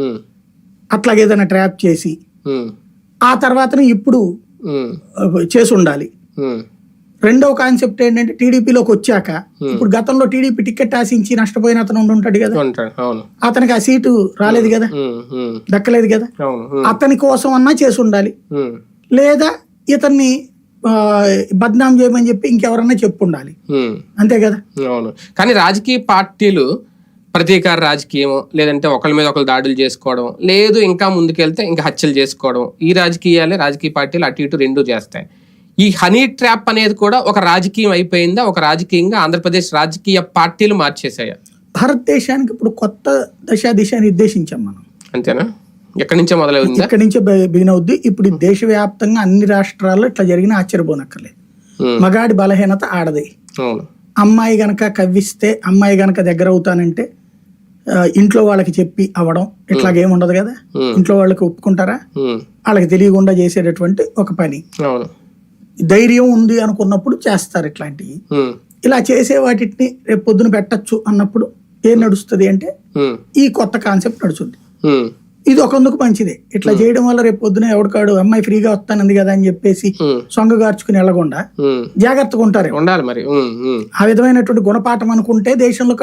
ఉమ్, అట్లాగే ఏదైనా ట్రాప్ చేసి ఆ తర్వాతనే ఇప్పుడు చేసి ఉండాలి. రెండవ కాన్సెప్ట్ ఏంటంటే టీడీపీలోకి వచ్చాక ఇప్పుడు గతంలో టీడీపీ టికెట్ ఆశించి నష్టపోయిన అతను ఉంటాడు కదా. అతనికి ఆ సీటు రాలేదు కదా. దక్కలేదు కదా. అతని కోసం అన్నా చేసి ఉండాలి. లేదా ఇతన్ని బద్నాం చేయమని చెప్పి ఇంకెవరన్నా చెప్పు ఉండాలి ఉమ్. అంతే కదా. అవును. కానీ రాజకీయ పార్టీలు ప్రతీకార రాజకీయం లేదంటే ఒకరి మీద ఒకరు దాడులు చేసుకోవడం లేదు ఇంకా ముందుకెళ్తే ఇంకా హత్యలు చేసుకోవడం. ఈ రాజకీయాలే రాజకీయ పార్టీలు అటు ఇటు రెండు చేస్తాయి. ఈ హనీ ట్రాప్ అనేది కూడా ఒక రాజకీయం అయిపోయిందా? ఒక రాజకీయంగా ఆంధ్రప్రదేశ్ రాజకీయ పార్టీలు మార్చేసాయా భారతదేశానికి ఇప్పుడు కొత్త దశ దిశ నిర్దేశించాం మనం. అంతేనా? ఎక్కడి నుంచే మొదలైందా ఇక్కడి నుంచే బిగిన్ అవుద్ది. ఇప్పుడు దేశవ్యాప్తంగా అన్ని రాష్ట్రాల్లో ఇట్లా జరిగిన ఆశ్చర్యపోనక్కర్లేదు. మగాడి బలహీనత ఆడది. అమ్మాయి గనక కవ్విస్తే అమ్మాయి గనక దగ్గర అవుతానంటే ఇంట్లో వాళ్ళకి చెప్పి అవ్వడం ఇట్లాగేం ఉండదు కదా? ఇంట్లో వాళ్ళకి ఒప్పుకుంటారా? వాళ్ళకి తెలియకుండా చేసేటటువంటి ఒక పని. ధైర్యం ఉంది అనుకున్నప్పుడు చేస్తారు ఇట్లాంటివి. ఇలా చేసే వాటిని రేపు పొద్దున పెట్టచ్చు అన్నప్పుడు ఏం నడుస్తుంది అంటే ఈ కొత్త కాన్సెప్ట్ నడుస్తుంది. ఉమ్, ఇది ఒకందుకు మంచిదే. ఇట్లా చేయడం వల్ల రేపు పొద్దున ఎవడికాడు అమ్మాయి ఫ్రీగా వస్తానంది కదా అని చెప్పేసి సొంగ గార్చుకుని వెళ్ళకుండా. జాగ్రత్తగా ఉంటారు ఉండాలి మరి. ఆ విధమైనటువంటి గుణపాఠం అనుకుంటే దేశంలో